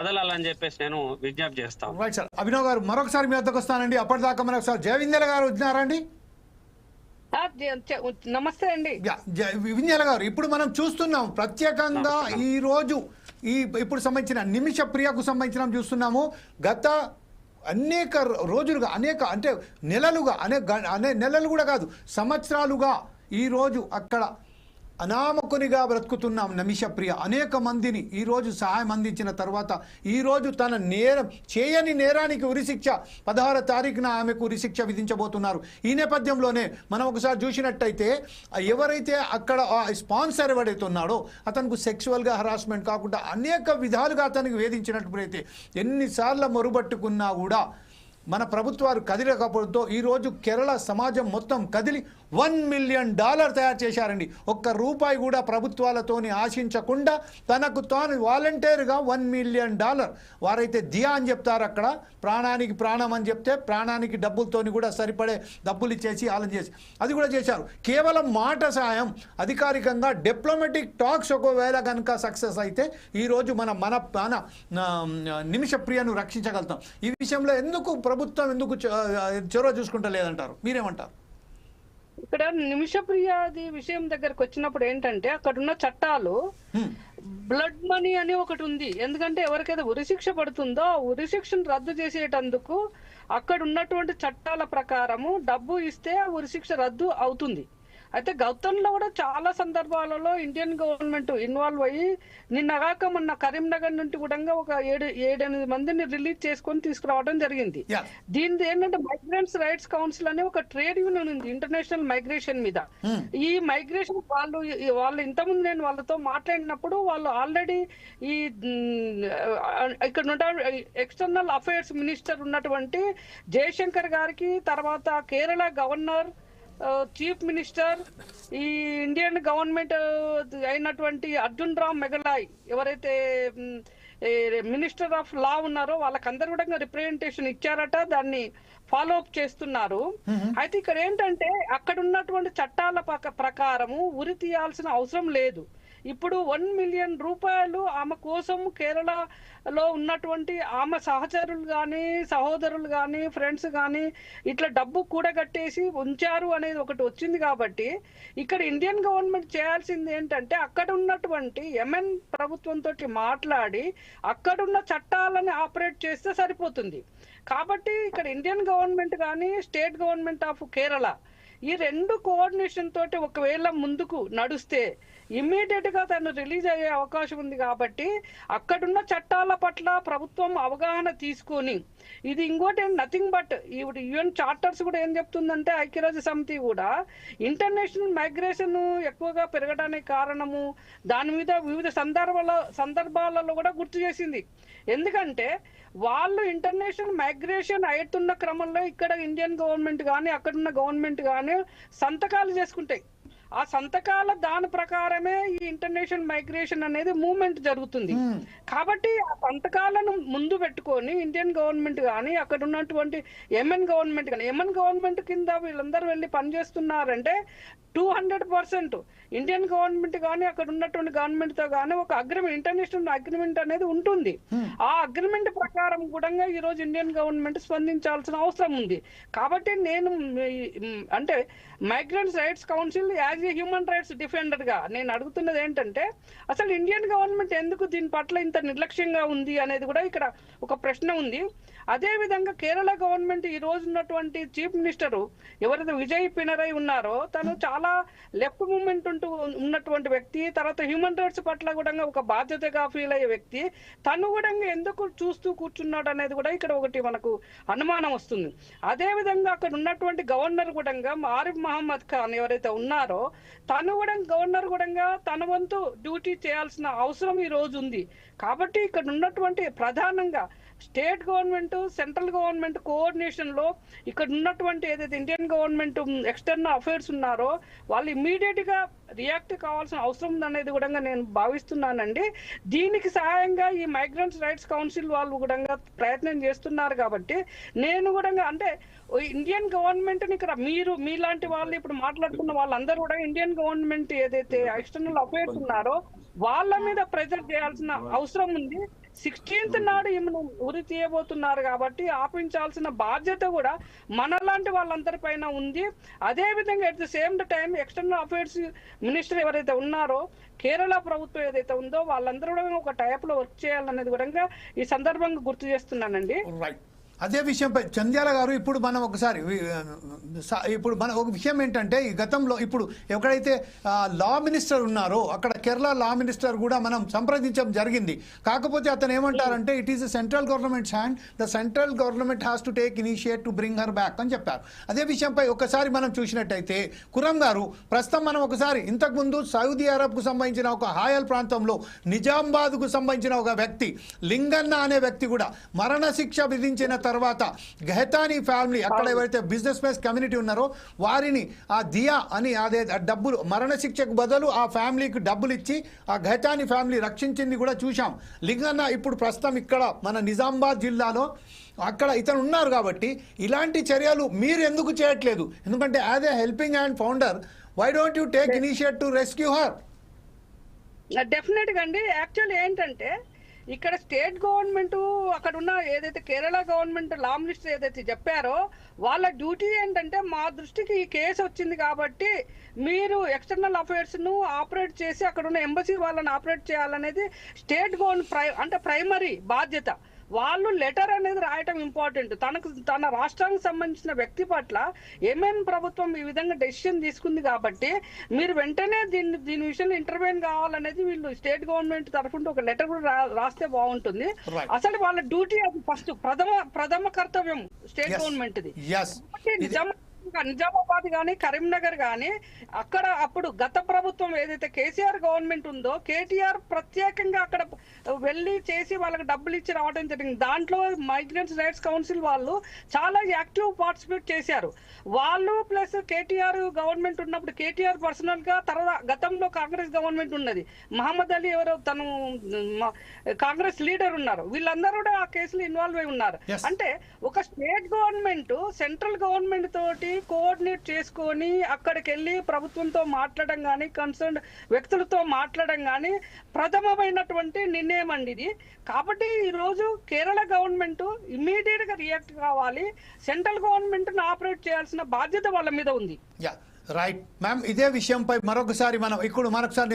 వదలాలని చెప్పేసి నేను విజ్ఞప్తి చేస్తాను రైట్ సార్ అభినవ్ గారు మరొకసారి మీ వద్దకు వస్తానండి. అప్పటిదాకా మరొకసారి జయవిందల గారు వచ్చినారండి నమస్తే అండి. వింధ్యాల గారు ఇప్పుడు మనం చూస్తున్నాం ప్రత్యేకంగా ఈ రోజు ఈ ఇప్పుడు సంబంధించిన నిమిష ప్రియకు సంబంధించిన చూస్తున్నాము. గత అనేక రోజులుగా అనేక అంటే నెలలుగా అనేక గ- అనే నెలలు కూడా కాదు సంవత్సరాలుగా ఈ రోజు అక్కడ అనామకునిగా బ్రతుకుతున్నాం నమిష ప్రియ. అనేక మందిని ఈరోజు సహాయం అందించిన తర్వాత ఈరోజు తన నేరం చేయని నేరానికి ఉరిశిక్ష. పదహారు తారీఖున ఆమెకు ఉరిశిక్ష విధించబోతున్నారు. ఈ నేపథ్యంలోనే మనం ఒకసారి చూసినట్టయితే ఎవరైతే అక్కడ ఆ స్పాన్సర్ ఎవడైతున్నాడో అతనికి సెక్సువల్గా హరాస్మెంట్ కాకుండా అనేక విధాలుగా అతనికి వేధించినట్లయితే ఎన్నిసార్లు మొరుబట్టుకున్నా కూడా మన ప్రభుత్వాలు కదిలకపోవడంతో ఈరోజు కేరళ సమాజం మొత్తం కదిలి వన్ మిలియన్ డాలర్ తయారు చేశారండి. ఒక్క రూపాయి కూడా ప్రభుత్వాలతోని ఆశించకుండా తనకు తాను వాలంటీర్గా వన్ మిలియన్ డాలర్. వారైతే దియా అని చెప్తారు అక్కడ. ప్రాణానికి ప్రాణం అని చెప్తే ప్రాణానికి డబ్బులతోని కూడా సరిపడే డబ్బులు ఇచ్చేసి ఆలం చేసి అది కూడా చేశారు. కేవలం మాట సాయం అధికారికంగా డిప్లొమాటిక్ టాక్స్ ఒకవేళ కనుక సక్సెస్ అయితే ఈరోజు మన మన మన నిమిషప్రియను నిమిష ప్రియను రక్షించగలుగుతాం. ఈ విషయంలో ఎందుకు ప్రభుత్వం ఎందుకు చొరవ చూసుకుంటా లేదంటారు మీరేమంటారు? ఇక్కడ నిమిష ప్రియాది విషయం దగ్గరకు వచ్చినప్పుడు ఏంటంటే అక్కడ ఉన్న చట్టాలు. బ్లడ్ మనీ అని ఒకటి ఉంది. ఎందుకంటే ఎవరికైతే ఉరిశిక్ష పడుతుందో ఆ ఉరిశిక్షను రద్దు చేసేటందుకు అక్కడ ఉన్నటువంటి చట్టాల ప్రకారము డబ్బు ఇస్తే ఆ ఉరిశిక్ష రద్దు అవుతుంది. అయితే గౌతంలో కూడా చాలా సందర్భాలలో ఇండియన్ గవర్నమెంట్ ఇన్వాల్వ్ అయ్యి నిన్నగాక మొన్న కరీంనగర్ నుండి కూడా ఒక ఏడు ఏడెనిమిది మందిని రిలీజ్ చేసుకొని తీసుకురావడం జరిగింది. దీనిది ఏంటంటే మైగ్రెంట్స్ రైట్స్ కౌన్సిల్ అనే ఒక ట్రేడ్ యూనియన్ ఉంది ఇంటర్నేషనల్ మైగ్రేషన్ మీద Hmm. ఈ మైగ్రేషన్ వాళ్ళు వాళ్ళు ఇంతకుముందు నేను వాళ్ళతో మాట్లాడినప్పుడు వాళ్ళు ఆల్రెడీ ఈ ఇక్కడ ఎక్స్టర్నల్ అఫైర్స్ మినిస్టర్ ఉన్నటువంటి జయశంకర్ గారికి తర్వాత కేరళ గవర్నర్ చీఫ్ మినిస్టర్ ఈ ఇండియన్ గవర్నమెంట్ అయినటువంటి అర్జున్ రామ్ మెఘలాయ్ ఎవరైతే మినిస్టర్ ఆఫ్ లా ఉన్నారో వాళ్ళకందరూ కూడా రిప్రజెంటేషన్ ఇచ్చారట. దాన్ని ఫాలో అప్ చేస్తున్నారు. అయితే ఇక్కడ ఏంటంటే అక్కడ ఉన్నటువంటి చట్టాల ప్రక- ప్రకారము ఉరి తీయాల్సిన అవసరం లేదు. ఇప్పుడు వన్ మిలియన్ రూపాయలు ఆమె కోసం కేరళలో ఉన్నటువంటి ఆమె సహచరులు కానీ సహోదరులు కానీ ఫ్రెండ్స్ కానీ ఇట్లా డబ్బు కూడగట్టేసి ఉంచారు అనేది ఒకటి వచ్చింది కాబట్టి ఇక్కడ ఇండియన్ గవర్నమెంట్ చేయాల్సింది ఏంటంటే అక్కడ ఉన్నటువంటి ఎంఎన్ ప్రభుత్వంతో మాట్లాడి అక్కడున్న చట్టాలను ఆపరేట్ చేస్తే సరిపోతుంది. కాబట్టి ఇక్కడ ఇండియన్ గవర్నమెంట్ కానీ స్టేట్ గవర్నమెంట్ ఆఫ్ కేరళ ఈ రెండు కోఆర్డినేషన్ తోటి ఒకవేళ ముందుకు నడుస్తే ఇమ్మీడియట్గా తను రిలీజ్ అయ్యే అవకాశం ఉంది కాబట్టి అక్కడున్న చట్టాల పట్ల ప్రభుత్వం అవగాహన తీసుకొని ఇది ఇంకోటి నథింగ్ బట్ ఇప్పుడు యుఎన్ చార్టర్స్ కూడా ఏం చెప్తుందంటే ఐక్యరాజ్య సమితి కూడా ఇంటర్నేషనల్ మైగ్రేషన్ ఎక్కువగా పెరగడానికి కారణము దాని మీద వివిధ సందర్భాల సందర్భాలలో కూడా గుర్తు చేసింది. ఎందుకంటే వాళ్ళు ఇంటర్నేషనల్ మైగ్రేషన్ అవుతున్న క్రమంలో ఇక్కడ ఇండియన్ గవర్నమెంట్ కానీ అక్కడున్న గవర్నమెంట్ కానీ సంతకాలు చేసుకుంటాయి. ఆ సంతకాల దాని ప్రకారమే ఈ ఇంటర్నేషనల్ మైగ్రేషన్ అనేది మూవ్మెంట్ జరుగుతుంది. కాబట్టి ఆ సంతకాలను ముందు పెట్టుకొని ఇండియన్ గవర్నమెంట్ కానీ అక్కడ ఉన్నటువంటి ఎంఎన్ గవర్నమెంట్ కానీ ఎంఎన్ గవర్నమెంట్ కింద వీళ్ళందరూ వెళ్ళి పనిచేస్తున్నారంటే two hundred percent Indian government కానీ అక్కడ ఉన్నటువంటి గవర్నమెంట్తో కానీ ఒక అగ్రిమెంట్ ఇంటర్నేషనల్ అగ్రిమెంట్ అనేది ఉంటుంది. ఆ అగ్రిమెంట్ ప్రకారం కూడా ఈ రోజు ఇండియన్ గవర్నమెంట్ స్పందించాల్సిన అవసరం ఉంది. కాబట్టి నేను అంటే migrants rights council as a human rights డిఫెండర్గా. నేను అడుగుతున్నది ఏంటంటే అసలు ఇండియన్ గవర్నమెంట్ ఎందుకు దీని పట్ల ఇంత నిర్లక్ష్యంగా ఉంది అనేది కూడా ఇక్కడ ఒక ప్రశ్న ఉంది. అదేవిధంగా కేరళ గవర్నమెంట్ ఈ రోజు ఉన్నటువంటి చీఫ్ మినిస్టర్ ఎవరైతే విజయ్ పినరై ఉన్నారో తను చాలా లెఫ్ట్ మూమెంట్ ఉంటూ ఉన్నటువంటి వ్యక్తి తర్వాత హ్యూమన్ రైట్స్ పట్ల కూడా ఒక బాధ్యతగా ఫీల్ అయ్యే వ్యక్తి. తను కూడా ఎందుకు చూస్తూ కూర్చున్నాడు అనేది కూడా ఇక్కడ ఒకటి మనకు అనుమానం వస్తుంది. అదేవిధంగా అక్కడ ఉన్నటువంటి గవర్నర్ కూడా ఆరిఫ్ మహమ్మద్ ఖాన్ ఎవరైతే ఉన్నారో తను కూడా గవర్నర్ కూడా తన వంతు డ్యూటీ చేయాల్సిన అవసరం ఈ రోజు ఉంది. కాబట్టి ఇక్కడ ఉన్నటువంటి ప్రధానంగా స్టేట్ గవర్నమెంట్ సెంట్రల్ గవర్నమెంట్ కోఆర్డినేషన్లో ఇక్కడ ఉన్నటువంటి ఏదైతే ఇండియన్ గవర్నమెంట్ ఎక్స్టర్నల్ అఫైర్స్ ఉన్నారో వాళ్ళు ఇమ్మీడియట్గా రియాక్ట్ కావాల్సిన అవసరం ఉందనేది కూడా నేను భావిస్తున్నానండి. దీనికి సహాయంగా ఈ మైగ్రెంట్స్ రైట్స్ కౌన్సిల్ వాళ్ళు కూడా ప్రయత్నం చేస్తున్నారు కాబట్టి నేను కూడా అంటే ఇండియన్ గవర్నమెంట్ని ఇక్కడ మీరు మీలాంటి వాళ్ళు ఇప్పుడు మాట్లాడుతున్న వాళ్ళందరూ కూడా ఇండియన్ గవర్నమెంట్ ఏదైతే ఎక్స్టర్నల్ అఫైర్స్ ఉన్నారో వాళ్ళ మీద ప్రెజర్ చేయాల్సిన అవసరం ఉంది. సిక్స్టీన్త్ నాడు ఈమెను ఉరి తీయబోతున్నారు కాబట్టి ఆపించాల్సిన బాధ్యత కూడా మనలాంటి వాళ్ళందరిపైన ఉంది. అదే విధంగా the same time external affairs minister ఎవరైతే ఉన్నారో కేరళ ప్రభుత్వం ఏదైతే ఉందో వాళ్ళందరూ కూడా ఒక టైప్లో వర్క్ చేయాలనేది కూడా ఈ సందర్భంగా గుర్తు చేస్తున్నానండి. అదే విషయంపై చంద్యాల గారు ఇప్పుడు మనం ఒకసారి ఇప్పుడు మన ఒక విషయం ఏంటంటే ఈ గతంలో ఇప్పుడు ఎక్కడైతే లా మినిస్టర్ ఉన్నారో అక్కడ కేరళ లా మినిస్టర్ కూడా మనం సంప్రదించడం జరిగింది. కాకపోతే అతను ఏమంటారంటే it is central government's hand the central government has to take initiate to bring her back అని చెప్పారు. అదే విషయంపై ఒకసారి మనం చూసినట్టయితే కురం గారు ప్రస్తుతం మనం ఒకసారి ఇంతకుముందు సౌదీ అరబ్కు సంబంధించిన ఒక హాయల్ ప్రాంతంలో నిజామాబాద్కు సంబంధించిన ఒక వ్యక్తి లింగన్న అనే వ్యక్తి కూడా మరణశిక్ష విధించిన తర్వాత గెహతానీ ఫ్యామిలీ అక్కడ ఎవరైతే బిజినెస్ మ్యాన్స్ కమ్యూనిటీ ఉన్నారో వారిని ఆ దియా అని అదే డబ్బులు మరణ శిక్షకు బదులు ఆ ఫ్యామిలీకి డబ్బులు ఇచ్చి ఆ గెహతానీ ఫ్యామిలీ రక్షించింది కూడా చూశాం. లింగన్న ఇప్పుడు ప్రస్తుతం ఇక్కడ మన నిజామాబాద్ జిల్లాలో అక్కడ ఇతను ఉన్నారు కాబట్టి ఇలాంటి చర్యలు మీరు ఎందుకు చేయట్లేదు? ఎందుకంటే as a helping hand founder why don't you take initiate to rescue her డెఫినెట్గా అండి. యాక్చువల్ ఏంటంటే ఇక్కడ స్టేట్ గవర్నమెంట్ అక్కడ ఉన్న ఏదైతే కేరళ గవర్నమెంట్ లా మినిస్టర్ ఏదైతే చెప్పారో వాళ్ళ డ్యూటీ ఏంటంటే మా దృష్టికి ఈ కేసు వచ్చింది కాబట్టి మీరు ఎక్స్టర్నల్ అఫైర్స్ను ఆపరేట్ చేసి అక్కడ ఉన్న ఎంబసీ వాళ్ళని ఆపరేట్ చేయాలనేది స్టేట్ గవర్నమెంట్ ప్రై అంటే ప్రైమరీ బాధ్యత. వాళ్ళు లెటర్ అనేది రాయటం ఇంపార్టెంట్ తనకు తన రాష్ట్రానికి సంబంధించిన వ్యక్తి పట్ల ఏమేం ప్రభుత్వం ఈ విధంగా డెసిషన్ తీసుకుంది కాబట్టి మీరు వెంటనే దీన్ని దీని విషయంలో ఇంటర్వ్యూన్ కావాలనేది వీళ్ళు స్టేట్ గవర్నమెంట్ తరఫున ఒక లెటర్ కూడా రాస్తే బాగుంటుంది. అసలు వాళ్ళ డ్యూటీ అది ఫస్ట్ ప్రథమ ప్రథమ కర్తవ్యం స్టేట్. గవర్నమెంట్ ది నిజామా నిజామాబాద్ గానీ కరీంనగర్ గానీ అక్కడ అప్పుడు గత ప్రభుత్వం ఏదైతే కేసీఆర్ గవర్నమెంట్ ఉందో కేటీఆర్ ప్రత్యేకంగా అక్కడ వెళ్ళి చేసి వాళ్ళకి డబ్బులు ఇచ్చి రావడం జరిగింది. దాంట్లో మైగ్రెంట్స్ రైట్స్ కౌన్సిల్ వాళ్ళు చాలా యాక్టివ్ పార్టిసిపేట్ చేశారు. వాళ్ళు ప్లస్ కేటీఆర్ గవర్నమెంట్ ఉన్నప్పుడు కేటీఆర్ పర్సనల్గా తర్వాత గతంలో కాంగ్రెస్ గవర్నమెంట్ ఉన్నది. మహమ్మద్ అలీ ఎవరో తను కాంగ్రెస్ లీడర్ ఉన్నారు. వీళ్ళందరూ కూడా ఆ కేసులో ఇన్వాల్వ్ అయి ఉన్నారు. అంటే ఒక స్టేట్ గవర్నమెంట్ సెంట్రల్ గవర్నమెంట్ తోటి కోఆర్డినేట్ చేసుకొని అక్కడికి వెళ్ళి ప్రభుత్వంతో మాట్లాడడం కానీ కన్సర్న్ వ్యక్తులతో మాట్లాడడం కానీ ప్రథమమైనటువంటి నిర్ణయం అండి ఇది. కాబట్టి ఈ రోజు కేరళ గవర్నమెంట్ ఇమ్మీడియట్గా రియాక్ట్ కావాలి. సెంట్రల్ గవర్నమెంట్ను ఆపరేట్ చేయాల్సిన బాధ్యత వాళ్ళ మీద ఉంది. Yeah right. మ్యామ్ ఇదే విషయంపై మరొకసారి మనం ఇప్పుడు మరొకసారి